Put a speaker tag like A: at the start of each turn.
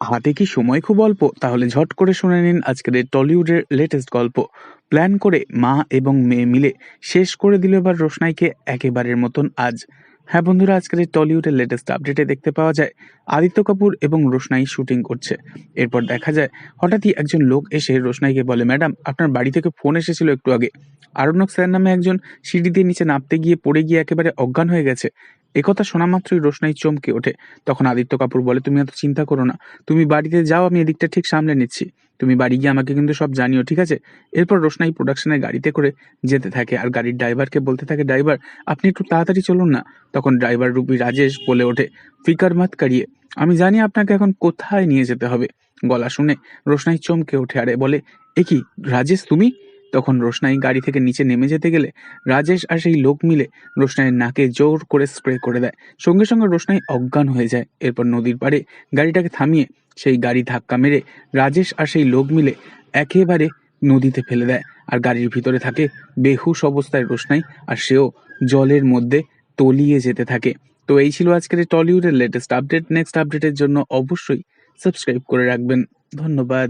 A: হাতে কি সময় খুব অল্প? তাহলে ঝট করে শুনে নিন আজকের এই টলিউডের লেটেস্ট গল্প। প্ল্যান করে মা এবং মেয়ে মিলে শেষ করে দিল এবার রোশনাইকে একেবারের মতন আজ। হ্যাঁ বন্ধুরা, আজকের এই টলিউডের লেটেস্ট আপডেটে দেখতে পাওয়া যায় আদিত্য কাপুর এবং রোশনাই শুটিং করছে। এরপর দেখা যায় হঠাৎই একজন লোক এসে রোশনাইকে বলে, ম্যাডাম, আপনার বাড়ি থেকে ফোন এসেছিল একটু আগে। আরণ্যক স্যার নামে একজন সিঁড়ি দিয়ে নিচে নামতে গিয়ে পড়ে গিয়ে একেবারে অজ্ঞান হয়ে গেছে। একথা শোনা মাত্রই রোশনাই চমকে ওঠে। তখন আদিত্য কাপুর বলে, তুমি এত চিন্তা করো না। তুমি বাড়িতে যাও, আমি এদিকটা ঠিক সামলে নিচ্ছি। তুমি বাড়ি গিয়ে আমাকে কিন্তু সব জানিও, ঠিক আছে? এরপর রোশনাই প্রোডাকশনের গাড়িতে করে যেতে থাকে আর গাড়ির ড্রাইভারকে বলতে থাকে, ড্রাইভার, আপনি একটু তাড়াতাড়ি চলুন না। তখন ড্রাইভার রূপী রাজেশ বলে ওঠে, ফিকার মাত কাড়িয়ে আমি জানি আপনাকে এখন কোথায় নিয়ে যেতে হবে। গলা শুনে রোশনাই চমকে ওঠে আরে বলে, এ কি, রাজেশ তুমি? তখন রোশনাই গাড়ি থেকে নিচে নেমে যেতে গেলে রাজেশ আর সেই লোক মিলে রোশনাইয়ের নাকে জোর করে স্প্রে করে দেয়। সঙ্গে সঙ্গে রোশনাই অজ্ঞান হয়ে যায়। এরপর নদীর পাড়ে গাড়িটাকে থামিয়ে সেই গাড়ি ধাক্কা মেরে রাজেশ আর সেই লোক মিলে একেবারে নদীতে ফেলে দেয় আর গাড়ির ভিতরে থাকে বেহুশ অবস্থায় রোশনাই আর সেও জলের মধ্যে তলিয়ে যেতে থাকে। তো এই ছিল আজকের টলিউডের লেটেস্ট আপডেট নেক্সট আপডেটের জন্য অবশ্যই সাবস্ক্রাইব করে রাখবেন। ধন্যবাদ।